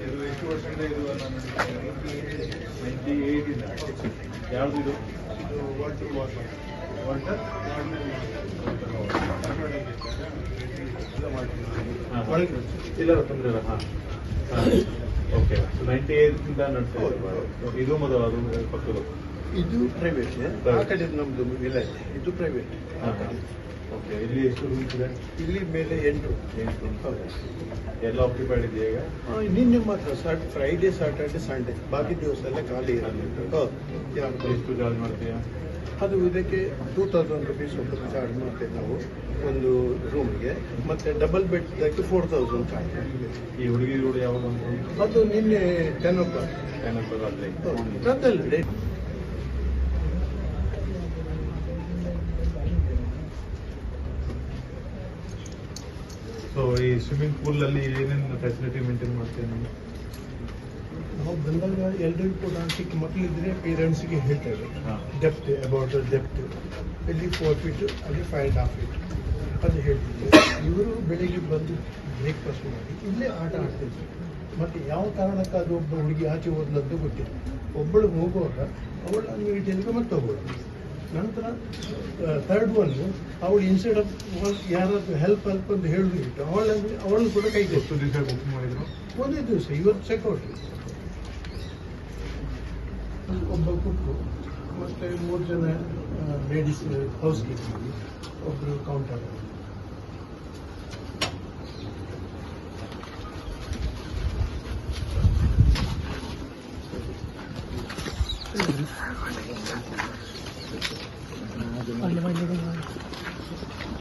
ಇದು ಎಷ್ಟು ವರ್ಷದಿಂದ ಇದು ನೈಂಟಿ ಏಯ್ಟಿಂದ ಯಾವ್ದು ಇದು ವಾಟರ್ ವಾಟರ್ ಒಳಗೆ ಇಲ್ಲ ತೊಂದರೆ ಇಲ್ಲ ಹಾಂ ಓಕೆ ನೈಂಟಿ ಏಯ್ಟಿಂದ. ಇದು ಮೊದಲು ಅದು ಪಕ್ಕದ ಇದು ಪ್ರೈವೇಟ್ ಆ ಕಡೆ ನಮ್ದು ವಿಲೇಜ್ ಇದು ಪ್ರೈವೇಟ್ ಓಕೆ ಇಲ್ಲಿ ಎಷ್ಟು ರೂಮ್ಸ್ ಇದೆ? ಇಲ್ಲಿ ಮೇಲೆ ಎಂಟು. ಎಂಟು. ಎಲ್ಲ ಆಕ್ಯುಪೈಡ್ ಇದೆಯಾ ಈಗ? ನಿನ್ನೆ ಮಾತ್ರ ಸಾಟ್ ಫ್ರೈಡೆ ಸಾಟರ್ಡೆ ಸಂಡೇ ಬಾಕಿ ದಿವಸ ಎಲ್ಲ ಖಾಲಿ ಇರಲಿ ಹೌದು. ಯಾರ್ದು ಎಷ್ಟು ಚಾರ್ಜ್ ಮಾಡ್ತೀಯಾ ಅದು ಇದಕ್ಕೆ ಟೂ ತೌಸಂಡ್ ರುಪೀಸ್ ಒಬ್ಬರು ಚಾರ್ಜ್ ಮಾಡ್ತೇವೆ ನಾವು ಒಂದು ರೂಮ್ಗೆ ಮತ್ತೆ ಡಬಲ್ ಬೆಡ್ ಇದಕ್ಕೆ ಫೋರ್ ತೌಸಂಡ್ ಚಾರ್ಜ್ ಈ ಹುಡುಗಿ ರೋಡ್ ಯಾವಾಗ ಅದು ನಿನ್ನೆ ten o'clock ten o'clock so ಈ ಸ್ವಿಮ್ಮಿಂಗ್ ಪೂಲಲ್ಲಿ ಅಲ್ಲಿ ಏನೇನು ಫೆಸಿಲಿಟಿ ಮೇಂಟೈನ್ ಮಾಡ್ತೀರಾ ನೀವು ಬಂದಾಗ ಎಲ್ಲರಿಗೂ ಕೂಡ ಚಿಕ್ಕ ಮಕ್ಕಳಿದ್ರೆ ಪೇರೆಂಟ್ಸ್ಗೆ ಹೇಳ್ತೇವೆ. ಡೆಪ್ತ್ ಅಬೌಟ್ ಡೆಪ್ತ್ ಇಲ್ಲಿ ಫೋರ್ ಫೀಟ್ ಅಲ್ಲಿ ಫೈವ್ ಆ್ಯಂಡ್ ಹಾಫ್ ಫೀಟ್ ಅದು ಹೇಳ್ತಿದ್ವಿ ಇವರು ಬೆಳಿಗ್ಗೆ ಬಂದು ಬ್ರೇಕ್ಫಾಸ್ಟ್ ಮಾಡಿ ಇಲ್ಲೇ ಆಟ ಆಡ್ತಿದ್ರು. ಮತ್ತು ಯಾವ ಕಾರಣಕ್ಕಾದ್ರೂ ಒಬ್ಬ ಹುಡುಗಿ ಆಚೆ ಓದಲದ್ದು ಗೊತ್ತಿಲ್ಲ. ಒಬ್ಬಳು ಹೋಗುವಾಗ ಅವಳು ಅಲ್ಲಿ ಇಟ್ಟಿದ್ದಕ್ಕೆ ಮತ್ತೆ ಹೋಗೋಳು ನಂತರ ಥರ್ಡ್ ಒನ್ ಅವಳು ಇನ್ಸ್ಟೆಡ್ ಆಫ್ ಯಾರಾದ್ರೂ ಹೆಲ್ಪ್ ಹೆಲ್ಪ್ ಅಂತ ಹೇಳೋದು ಇಟ್ಟು ಅವಳಲ್ಲಿ ಅವಳನ್ನು ಕೂಡ ಕೈ ಕೊಟ್ಟು ಮಾಡಿದ್ರು. ಒಂದೇ ದಿವಸ ಇವತ್ತು ಚೆಕ್ಔಟ್ ಒಬ್ಬ ಮತ್ತು ಮೂರು ಜನ ಲೇಡೀಸ್ ಹೌಸ್ ಕೀಪಿಂಗ್ ಒಬ್ಬರು ಕೌಂಟರ್ ಅಲ್ಲಿ ಮಾಡಿ